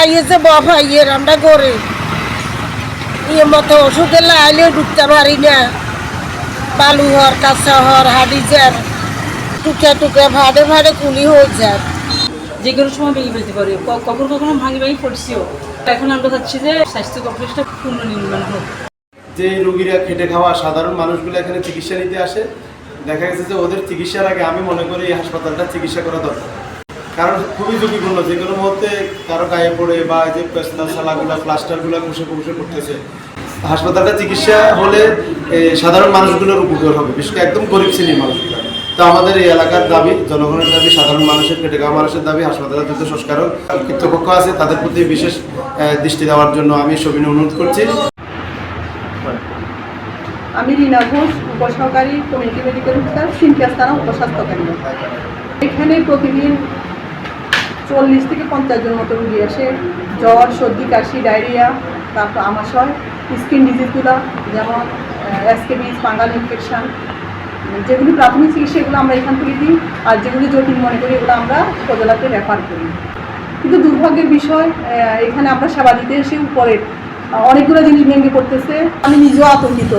আইয়েছে বাবা ইয়ের আমরা গরিব। ইয়ে মতো ওষুধ এলে আইলেও ঢুকতে পারি না। বালু হর কাঁচা হর হাডিজার টুকে টুকে ভাড়ে ভাড়ে কুলি হয়ে যায়। যে কোনো সময় ভেঙে ফেলতে পারে। কখনো কখনো ভাঙি ভাঙি পড়ছিও। এখন আমরা চাচ্ছি যে স্বাস্থ্য কমপ্লেক্সটা পুনর্নির্মাণ হোক। যে রুগীরা খেটে খাওয়া সাধারণ মানুষগুলো এখানে চিকিৎসা নিতে আসে দেখা গেছে যে ওদের চিকিৎসার আগে আমি মনে করি এই হাসপাতালটা চিকিৎসা করা দরকার। কারণ খুবই ঝুঁকিপূর্ণ যে কোনো মুহূর্তে কারও গায়ে পড়ে বা যে পেস্তাল সালাগুলা প্লাস্টারগুলো ঘুষে ঘুষে পড়তেছে হাসপাতালটা চিকিৎসা হলে সাধারণ মানুষগুলোর উপকার হবে, বিশেষ করে একদম গরিব শ্রেণির মানুষগুলো। তো আমাদের এই এলাকার দাবি, জনগণের দাবি, সাধারণ মানুষের খেটে খাওয়া মানুষের দাবি, হাসপাতালের দ্রুত সংস্কার কর্তৃপক্ষ আছে, তাদের প্রতি বিশেষ দৃষ্টি দেওয়ার জন্য আমি সবিনয় অনুরোধ করছি। আমি রিনা ঘোষ, উপসহকারী কমিউনিটি মেডিকেল অফিসার সিনকিয়াস থানা উপস্বাস্থ্য কেন্দ্র। এখানে প্রতিদিন চল্লিশ থেকে পঞ্চাশ জন মতো রুগী আসে। জ্বর, সর্দি, কাশি, ডায়রিয়া, তারপর আমাশয় স্কিন ডিজিজগুলো যেমন অ্যাসকেবিস ফাঙ্গাল ইনফেকশন যেগুলি প্রাথমিক চিকিৎসা, এগুলো আমরা এখান থেকে দিই। আর যেগুলি জটিল মনে করি, এগুলো আমরা উপজেলাতে রেফার করি। কিন্তু দুর্ভাগ্যের বিষয় এখানে আমরা সেবা দিতে এসে উপরে অনেকগুলো জিনিস ভেঙে পড়তেছে। আমি নিজেও আতঙ্কিত।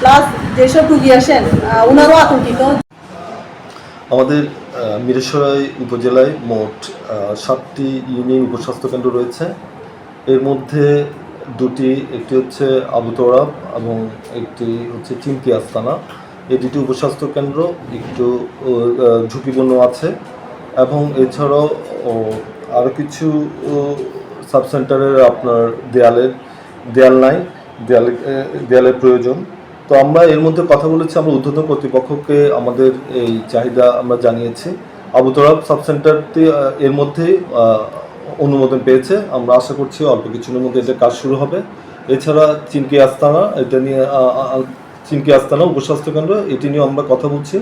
প্লাস যেসব রুগী আসেন ওনারও আতঙ্কিত। আমাদের আহ, মিরেশ্বরাই উপজেলায় মোট সাতটি ইউনিয়ন উপস্বাস্থ্য কেন্দ্র রয়েছে। এর মধ্যে দুটি একটি হচ্ছে আবু তোরাব এবং একটি হচ্ছে চিমকি আস্তানা। এই দুটি উপস্বাস্থ্য কেন্দ্র একটু ঝুঁকিপূর্ণ আছে এবং এছাড়াও আরও কিছু সাব সেন্টারের আপনার দেয়ালের দেয়াল নাই দেয়ালে দেয়ালের প্রয়োজন। তো আমরা এর মধ্যে কথা বলেছি আমরা ঊর্ধ্বতন কর্তৃপক্ষকে আমাদের এই চাহিদা আমরা জানিয়েছি। আবুতরাব সাব সেন্টারটি এর মধ্যেই আহ, অনুমোদন পেয়েছে। আমরা আশা করছি অল্প কিছুদিনের মধ্যে এটা কাজ শুরু হবে। এছাড়া চিনকি আস্তানা এটা নিয়ে চিনকি আস্তানা উপস্বাস্থ্য কেন্দ্র এটি নিয়ে আমরা কথা বলছি।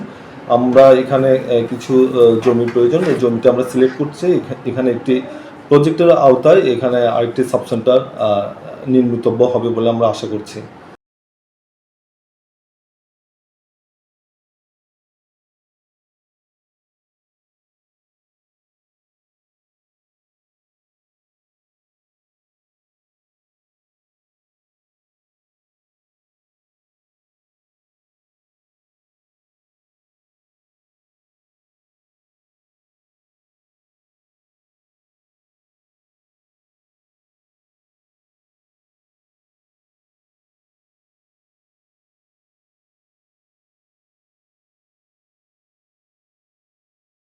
আমরা এখানে কিছু জমির প্রয়োজন এই জমিটা আমরা সিলেক্ট করছি। এখা- এখানে একটি প্রজেক্টের আওতায় এখানে আরেকটি সাব সেন্টার নির্মিতব্য হবে বলে আমরা আশা করছি।